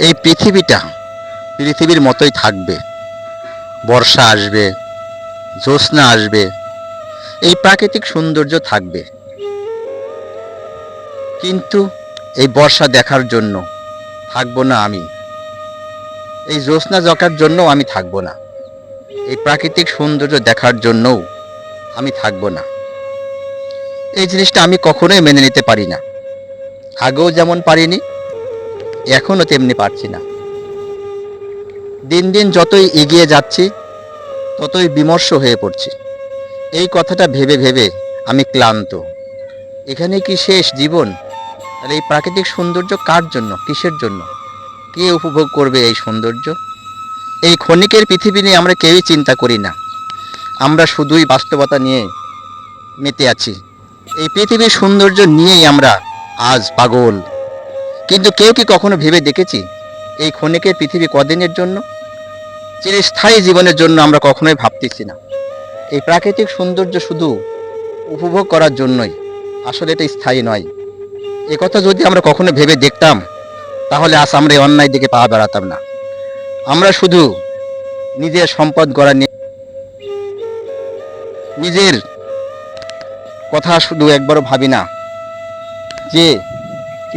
এই পৃথিবীটা পৃথিবীর মতোই থাকবে। বর্ষা আসবে, জ্যোৎস্না আসবে, এই প্রাকৃতিক সৌন্দর্য থাকবে। কিন্তু এই বর্ষা দেখার জন্য থাকব না আমি। এই জ্যোৎস্না জকার জন্য আমি থাকব না। এই প্রাকৃতিক সৌন্দর্য দেখার জন্যও আমি থাকব না। এই জিনিসটা আমি কখনোই মেনে নিতে পারি না। আগেও যেমন পারিনি এখনও তেমনি পারছি না। দিন দিন যতই এগিয়ে যাচ্ছি, ততই বিমর্ষ হয়ে পড়ছি। এই কথাটা ভেবে ভেবে আমি ক্লান্ত। এখানে কি শেষ জীবন? আর এই প্রাকৃতিক সৌন্দর্য কার জন্য, কিসের জন্য? কে উপভোগ করবে এই সৌন্দর্য? এই ক্ষণিকের পৃথিবী নিয়ে আমরা কেউই চিন্তা করি না। আমরা শুধুই বাস্তবতা নিয়ে মেতে আছি। এই পৃথিবীর সৌন্দর্য নিয়েই আমরা আজ পাগল। কিন্তু কেউ কি কখনো ভেবে দেখেছি এই ক্ষণিকের পৃথিবী কদিনের জন্য? চিরস্থায়ী জীবনের জন্য আমরা কখনোই ভাবতেছি না। এই প্রাকৃতিক সৌন্দর্য শুধু উপভোগ করার জন্যই, আসলে এটা স্থায়ী নয়। এ কথা যদি আমরা কখনো ভেবে দেখতাম, তাহলে আজ আমরা এই অন্যায় দিকে পা বেড়াতাম না। আমরা শুধু নিজের সম্পদ গড়া নিয়ে নিজের কথা শুধু একবারও ভাবি না যে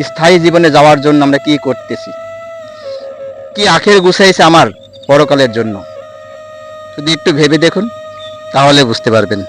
স্থায়ী জীবনে যাওয়ার জন্য আমরা কি করতেছি? কি আখের গুছাইছে আমার পরকালের জন্য? যদি একটু ভেবে দেখুন, তাহলে বুঝতে পারবেন।